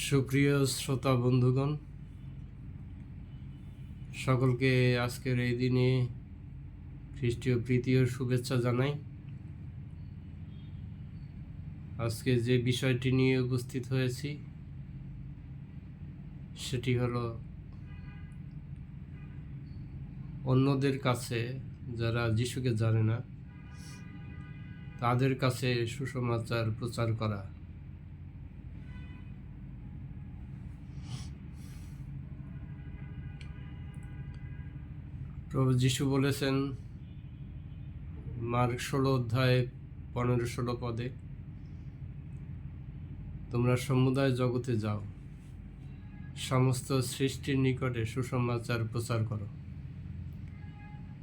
সুপ্রিয় শ্রোতা বন্ধুগণ, সকলকে আজকের এই দিনে খ্রিস্টীয় প্রীতি ও শুভেচ্ছা জানাই। আজকে যে বিষয়টি নিয়ে উপস্থিত হয়েছি, সেটি হলো অন্যদের কাছে যারা যিশুকে জানে না, তাদের কাছে সুসমাচার প্রচার করা। প্রভু যিশু বলেছেন, মার্ক ষোলো অধ্যায় পনেরো ষোলো পদে, তোমরা সমুদায় জগতে যাও, সমস্ত সৃষ্টির নিকটে সুসমাচার প্রচার করো।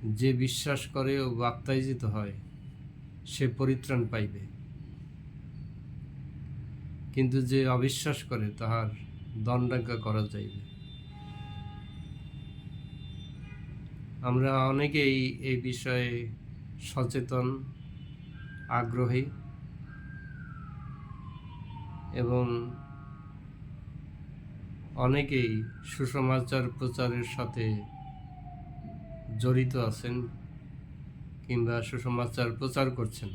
যে বিশ্বাস করে ও বাপ্তাইজিত হয়, সে পরিত্রাণ পাইবে। কিন্তু যে অবিশ্বাস করে, তাহার দণ্ডাজ্ঞা করা যাইবে। আমরা অনেকেই এই বিষয়ে সচেতন, আগ্রহী এবং অনেকেই সুসমাচার প্রচারের সাথে জড়িত আছেন কিংবা সুসমাচার প্রচার করছেন।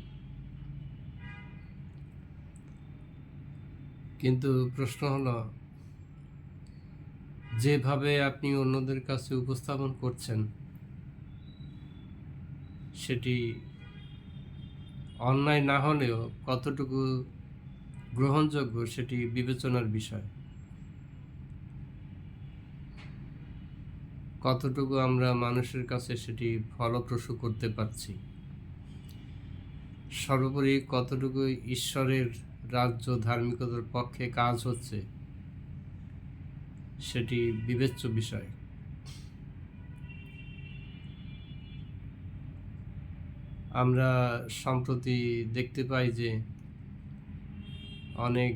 কিন্তু প্রশ্ন হলো, যেভাবে আপনি অন্যদের কাছে উপস্থাপন করছেন সেটি অন্যায় না হলেও কতটুকু গ্রহণযোগ্য সেটি বিবেচনার বিষয়। কতটুকু আমরা মানুষের কাছে সেটি ফলপ্রসূ করতে পারছি? সর্বোপরি কতটুকু ঈশ্বরের রাজ্য ধার্মিকতার পক্ষে কাজ হচ্ছে, সেটি বিবেচ্য বিষয়। আমরা সম্প্রতি দেখতে পাই যে অনেক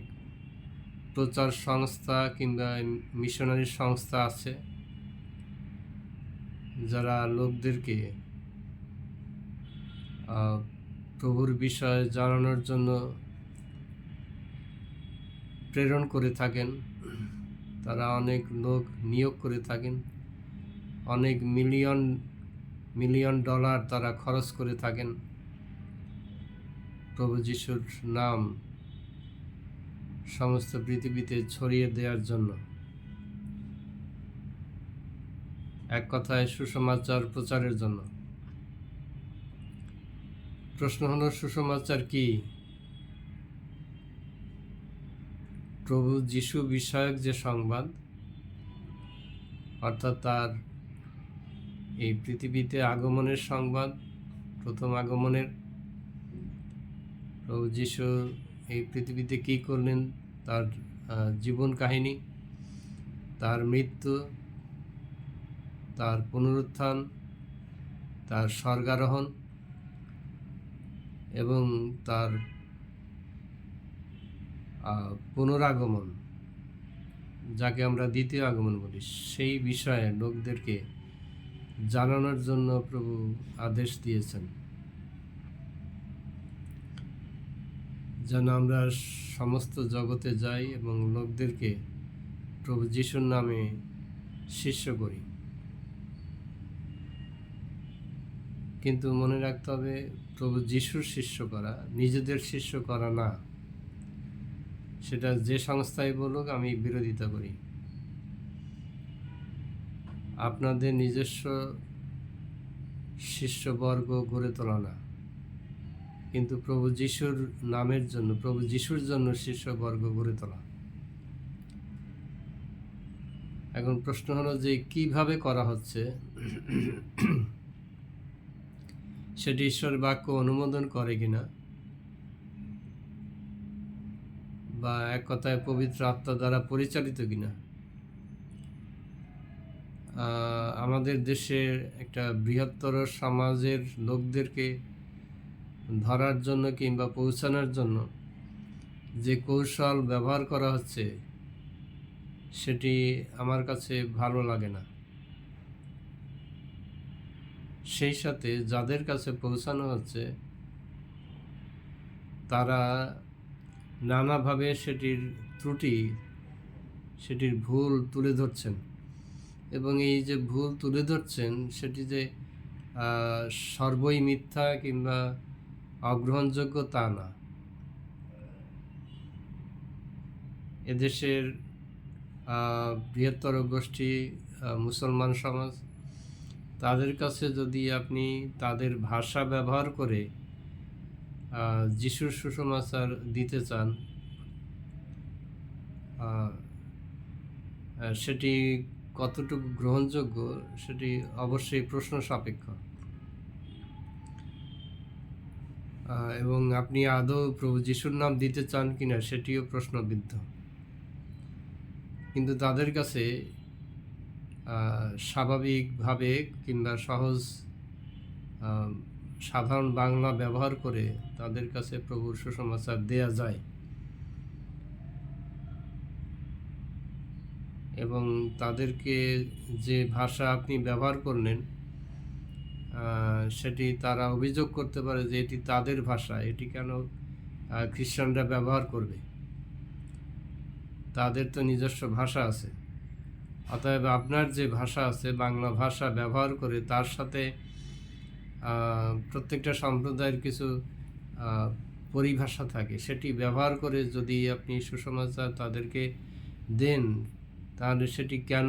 প্রচার সংস্থা কিংবা মিশনারি সংস্থা আছে যারা লোকদেরকে প্রভুর বিষয়ে জানানোর জন্য প্রেরণ করে থাকেন। তারা অনেক লোক নিয়োগ করে থাকেন। অনেক মিলিয়ন মিলিয়ন ডলার তারা খরচ করে থাকেন। প্রভু যিশুর নাম সমস্ত পৃথিবীতে ছড়িয়ে দেওয়ার জন্য। এক কথায় সুসমাচার প্রচারের জন্য। প্রশ্ন হলো, সুসমাচার কি? প্রভু যিশু বিষয়ক যে সংবাদ, অর্থাৎ তার এই পৃথিবীতে আগমনের সংবাদ, প্রথম আগমনের। প্রভু যিশু এই পৃথিবীতে কী করলেন? তার জীবন কাহিনী, তার মৃত্যু, তার পুনরুত্থান, তার স্বর্গারোহণ এবং তার পুনরাগমন, যাকে আমরা দ্বিতীয় আগমন বলি। সেই বিষয়ে লোকদেরকে জানানোর জন্য প্রভু আদেশ দিয়েছেন। যেন আমরা সমস্ত জগতে যাই এবং লোকদেরকে প্রভু যিশুর নামে শিষ্য করি। কিন্তু মনে রাখতে হবে, প্রভু যিশুর শিষ্য করা, নিজেদের শিষ্য করা না। সেটা যে সংস্থায় বলুক, আমি বিরোধিতা করি। আপনাদের নিজস্ব শিষ্যবর্গ গড়ে তোলা না। কিন্তু প্রভু যিশুর নামের জন্য, প্রভু যিশুর জন্য শিষ্যবর্গ গড়ে তোলা। এখন প্রশ্ন হলো যে কীভাবে করা হচ্ছে? সেটি ঈশ্বর বাক্য অনুমোদন করে কিনা? বা এক কথায় পবিত্র আত্মা দ্বারা পরিচালিত কিনা? আমাদের দেশের একটা বৃহত্তর সমাজের লোকদেরকে ধরার জন্য কিংবা পৌঁছানোর জন্য যে কৌশল ব্যবহার করা হচ্ছে, সেটি আমার কাছে ভালো লাগে না। সেই সাথে যাদের কাছে পৌঁছানো হচ্ছে, তারা নানাভাবে সেটির ত্রুটি, সেটির ভুল তুলে ধরছেন। এবং এই যে ভুল তুলে ধরছেন, সেটি যে সর্বই মিথ্যা কিংবা অগ্রহণযোগ্য তা না। এদেশের বৃহত্তর গোষ্ঠী মুসলমান সমাজ, তাদের কাছে যদি আপনি তাদের ভাষা ব্যবহার করে যিশুর সুসমাচার দিতে চান সেটি কতটুকু গ্রহণযোগ্য সেটি অবশ্যই প্রশ্ন সাপেক্ষ। এবং আপনি আদৌ প্রভু যিশুর নাম দিতে চান কিনা সেটিও প্রশ্নবিদ্ধ। কিন্তু তাদের কাছে স্বাভাবিকভাবে কিংবা সহজ সাধারণ বাংলা ব্যবহার করে তাদের কাছে প্রভুর সুসমাচার দেয়া যায়। এবং তাদেরকে যে ভাষা আপনি ব্যবহার করলেন সেটি তারা অভিযোগ করতে পারে যে এটি তাদের ভাষা, এটি কেন খ্রিস্টানরা ব্যবহার করবে? তাদের তো নিজস্ব ভাষা আছে। অতএব আপনার যে ভাষা আছে, বাংলা ভাষা ব্যবহার করে তার সাথে প্রত্যেকটা সম্প্রদায়ের কিছু পরিভাষা থাকে, সেটি ব্যবহার করে যদি আপনি সুসমাচার তাদেরকে দেন তাহলে সেটি কেন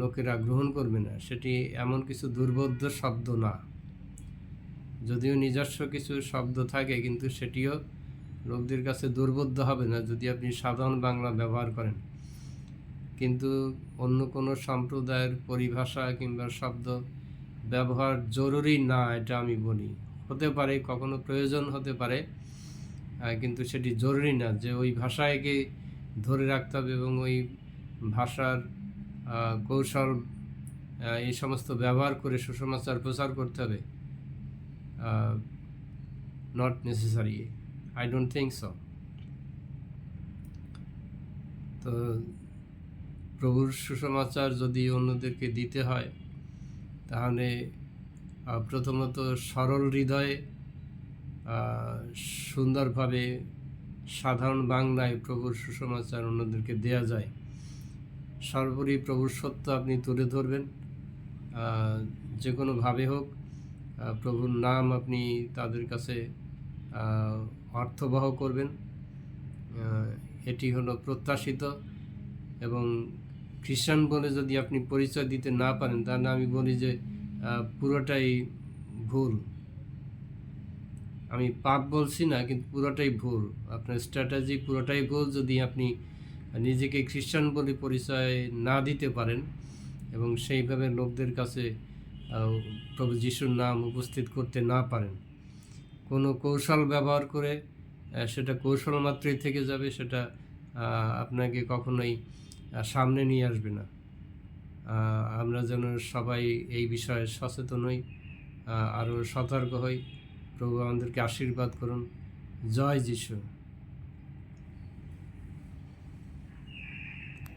লোকেরা গ্রহণ করবে না? সেটি এমন কিছু দুর্বোধ্য শব্দ না। যদিও নিজস্ব কিছু শব্দ থাকে, কিন্তু সেটিও লোকদের কাছে দুর্বোধ্য হবে না, যদি আপনি সাধারণ বাংলা ব্যবহার করেন। কিন্তু অন্য কোনো সম্প্রদায়ের পরিভাষা কিংবা শব্দ ব্যবহার জরুরি না, এটা আমি বলি। হতে পারে, কখনো প্রয়োজন হতে পারে কিন্তু সেটি জরুরি না যে ওই ভাষাকে ধরে রাখতে হবে এবং ওই ভাষার কৌশল এই সমস্ত ব্যবহার করে সুসমাচার প্রচার করতে হবে। Not necessary I don't think so তো প্রভুর সুসমাচার যদি অন্যদেরকে দিতে হয়, তাহলে প্রথমত সরল হৃদয়ে সুন্দরভাবে সাধারণ বাংলায় প্রভুর সুসমাচার অন্যদেরকে দেয়া যায়। সর্বোপরি প্রভুর সত্য আপনি তুলে ধরবেন। যে কোনোভাবে হোক প্রভুর নাম আপনি তাদের কাছে অর্থবহ করবেন। এটি হলো প্রত্যাশিত এবং খ্রিস্টান বলে যদি আপনি পরিচয় দিতে না পারেন, তাহলে আমি বলি যে পুরোটাই ভুল। আমি পাপ বলছি না, কিন্তু পুরোটাই ভুল। আপনার স্ট্র্যাটেজি পুরোটাই ভুল যদি আপনি নিজেকে খ্রিস্টান বলে পরিচয় না দিতে পারেন এবং সেইভাবে লোকদের কাছে প্রভু যিশুর নাম উপস্থিত করতে না পারেন। কোনো কৌশল ব্যবহার করে সেটা কৌশল মাত্রই থেকে যাবে, সেটা আপনাকে কখনোই সামনে নিয়ে আসবে না। আমরা যেন সবাই এই বিষয়ে সচেতন হই আরও সতর্ক হই। প্রভু আমাদেরকে আশীর্বাদ করুন। জয় যিশু।